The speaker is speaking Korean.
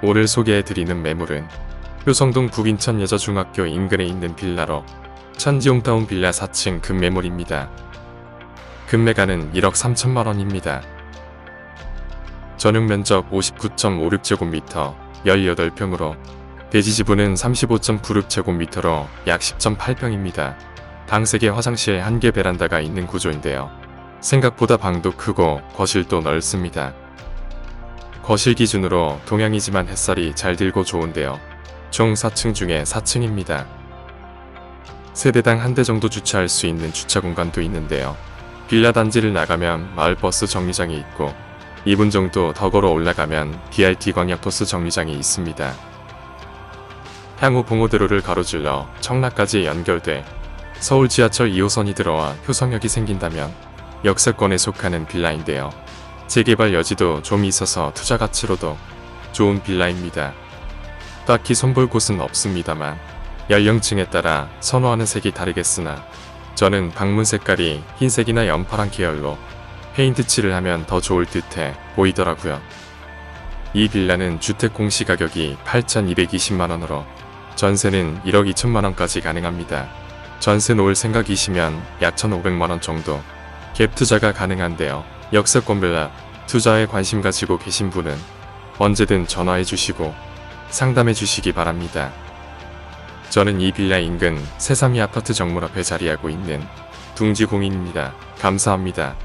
오늘 소개해드리는 매물은 효성동 북인천 여자중학교 인근에 있는 빌라로 천지용타운 빌라 4층 금매물입니다. 금매가는 1억 3천만 원입니다. 전용 면적 59.56제곱미터 18평으로 대지 지분은 35.96제곱미터로 약 10.8평입니다. 방 3개 화장실 1개 베란다가 있는 구조인데요. 생각보다 방도 크고 거실도 넓습니다. 거실 기준으로 동양이지만 햇살이 잘 들고 좋은데요. 총 4층 중에 4층입니다. 세대당 한 대 정도 주차할 수 있는 주차 공간도 있는데요. 빌라 단지를 나가면 마을버스 정류장이 있고 2분 정도 더 걸어 올라가면 BRT 광역버스 정류장이 있습니다. 향후 봉오대로를 가로질러 청라까지 연결돼 서울 지하철 2호선이 들어와 효성역이 생긴다면 역세권에 속하는 빌라인데요. 재개발 여지도 좀 있어서 투자 가치로도 좋은 빌라입니다. 딱히 손볼 곳은 없습니다만 연령층에 따라 선호하는 색이 다르겠으나 저는 방문 색깔이 흰색이나 연파란 계열로 페인트 칠을 하면 더 좋을 듯해 보이더라고요. 이 빌라는 주택 공시 가격이 8,220만원으로 전세는 1억 2천만원까지 가능합니다. 전세 놓을 생각이시면 약 1,500만원 정도 갭 투자가 가능한데요. 역세권 빌라 투자에 관심 가지고 계신 분은 언제든 전화해 주시고 상담해 주시기 바랍니다. 저는 이 빌라 인근 새삼이 아파트 정문 앞에 자리하고 있는 둥지 공인입니다. 감사합니다.